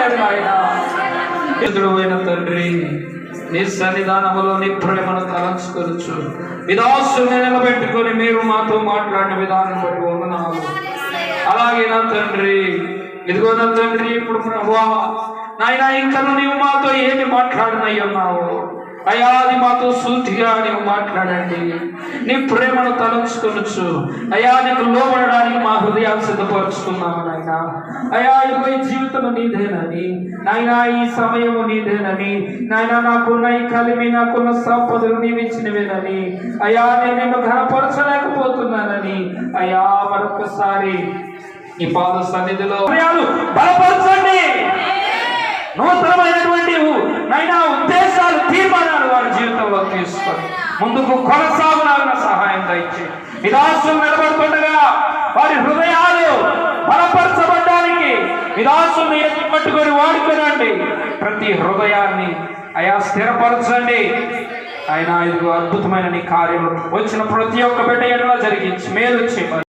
పరిశుద్ధుడు అయిన తండ్రి నీ సన్నిధానములో నీ ప్రేమను తలంచుకొనచ్చు విదాసుని నిలబెట్టుకొని మీరు మాతో మాట్లాడిన విధానం బట్టి వందనాలు. అలాగే నా తండ్రి ఇదిగో నా తండ్రి ఇప్పుడు ప్రభువా నాయన ఇంకను నీవు మాతో ఏమి మాట్లాడినై అయ్యా అది మాతో సూటిగా నీవు మాట్లాడండి. నీ ప్రేమను తలంచుకొనొచ్చు అయ్యా నీకు లోబడడానికి మా హృదయాలు సిద్ధపరుచుకున్నాము నాయన. అయ్యా ఇదిగో ఈ జీవితం నీదేనని. నాయన ఈ సమయము నీదేనని. నాయన నాకున్న ఈ కలిమి నాకున్న సంపదలు నీవు ఇచ్చినవేనని అయ్యా నేను నిన్ను ఘనపరచలేకపోతున్నానని. అయ్యా మరొకసారి ఈ పాద సన్నిధిలో బలపరచండి. నూతనమైనటువంటి నైనా చేసుకొని ముందుకు కొనసాగులాగిన సహాయం దయచి. విదాసులు నిలబడుతుండగా వారి హృదయాలు బలపరచబడ్డానికి విదాసులు ఎత్తి పట్టుకొని ప్రతి హృదయాన్ని అయా స్థిరపరచండి. ఆయన ఇదిగో అద్భుతమైన నీ కార్యం వచ్చిన ప్రతి ఒక్క బిడ్డ ఎడలా జరిగించి మేలు చేయమని